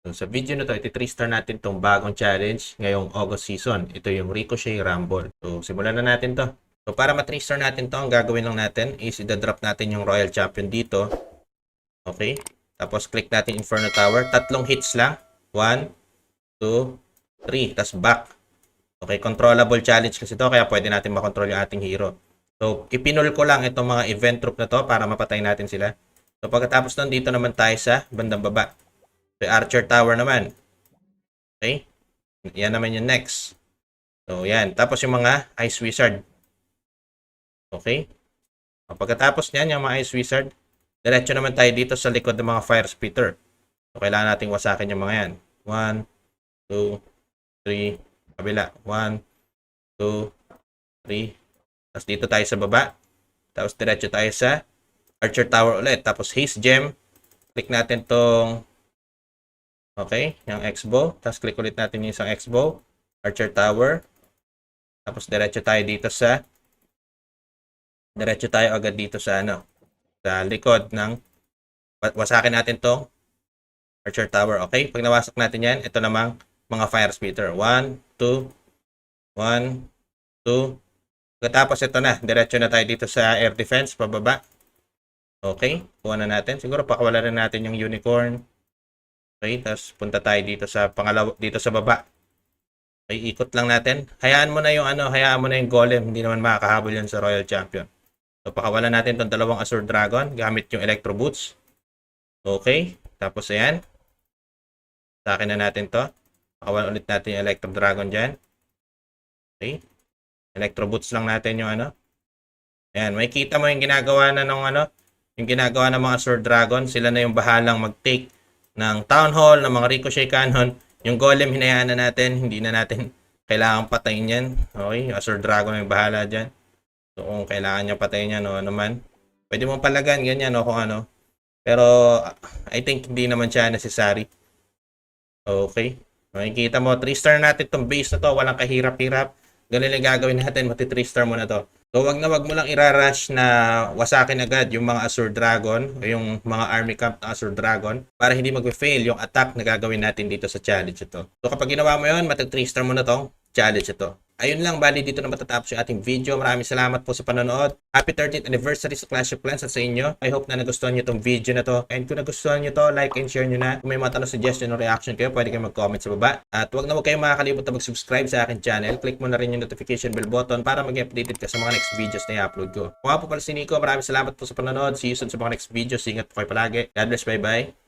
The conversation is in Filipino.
Sa video na to, iti 3 star natin tong bagong challenge ngayong August season. Ito yung Ricochet Rumble. So, simulan na natin to. So, para ma 3 star natin to, ang gagawin lang natin is i-drop natin yung Royal Champion dito. Okay? Tapos, click natin Inferno Tower. Tatlong hits lang. 1, 2, 3. Tapos, back. Okay, controllable challenge kasi to, kaya pwede natin makontrol yung ating hero. So, ipinul ko lang itong mga event troop na to para mapatay natin sila. So, pagkatapos nun, dito naman tayo sa bandang baba. So, Archer Tower naman. Okay? Yan naman yung next. So, yan. Tapos yung mga Ice Wizard. Okay? O, pagkatapos niyan, yung mga Ice Wizard, diretso naman tayo dito sa likod ng mga Fire Spitter. So, kailangan nating wasakin yung mga yan. 1, 2, 3, kabila. 1, 2, 3. Tapos dito tayo sa baba. Tapos diretso tayo sa Archer Tower ulit. Tapos Haste Gem. Click natin tong Okay, yung X-bow. Tapos click ulit natin yung isang X-bow. Archer Tower. Tapos diretso tayo dito sa diretso tayo agad dito sa ano sa likod ng wa- wasakin natin tong Archer Tower. Okay, pag nawasak natin yan, ito namang mga fire spitter. 1, 2, 1, 2. Pagkatapos ito na, diretso na tayo dito sa air defense, pababa. Okay, kuha na natin. Siguro pakawala na natin yung unicorn. Okay, tapos punta tayo dito sa pangalawa dito sa baba. Okay, ikot lang natin. Hayaan mo na yung ano, hayaan mo na yung golem, hindi naman makakahabol yan sa Royal Champion. So pakawalan natin tong dalawang Azure Dragon gamit yung Electro Boots. Okay, tapos ayan. Sa akin na natin to. Pakawalan ulit natin yung Electro Dragon diyan. Okay. Electro Boots lang natin yung ano. Ayan, may kita mo yung ginagawa na ng ano, yung ginagawa ng mga Azure Dragon, sila na yung bahalang mag-take ng Town Hall, ng mga Ricochet Cannon. Yung Golem, hinayaan na natin. Hindi na natin kailangan patayin yan. Okay? Azure Dragon yung bahala dyan. So, kung kailangan niya patayin yan o ano man. Pwede mong palagan, ganyan o kung ano. Pero, I think hindi naman siya necessary. Okay? Makikita mo, 3 star natin tong base na to. Walang kahirap-hirap. Ganun lang gagawin natin. Mati 3 star mo na to. So, wag na wag mo lang irarush na wasakin agad yung mga Azure Dragon o yung mga army camp ng Azure Dragon para hindi mag-fail yung attack na gagawin natin dito sa challenge ito. So, kapag ginawa mo yun, matag 3 star mo na tong challenge ito. Ayun lang, bali dito na matatapos yung ating video. Maraming salamat po sa panonood. Happy 30th anniversary sa Clash of Clans at sa inyo. I hope na nagustuhan nyo tong video na to. And kung nagustuhan nyo to, like and share nyo na. Kung may mga tanong, suggestion o reaction kayo, pwede kayo mag-comment sa baba. At huwag na huwag kayong makakalimutan mag-subscribe sa akin channel. Click mo na rin yung notification bell button para maging updated ka sa mga next videos na i-upload ko. Nga po pala si Nico, maraming salamat po sa panonood. See you soon sa mga next videos. Ingat po kayo palagi. God bless, bye-bye.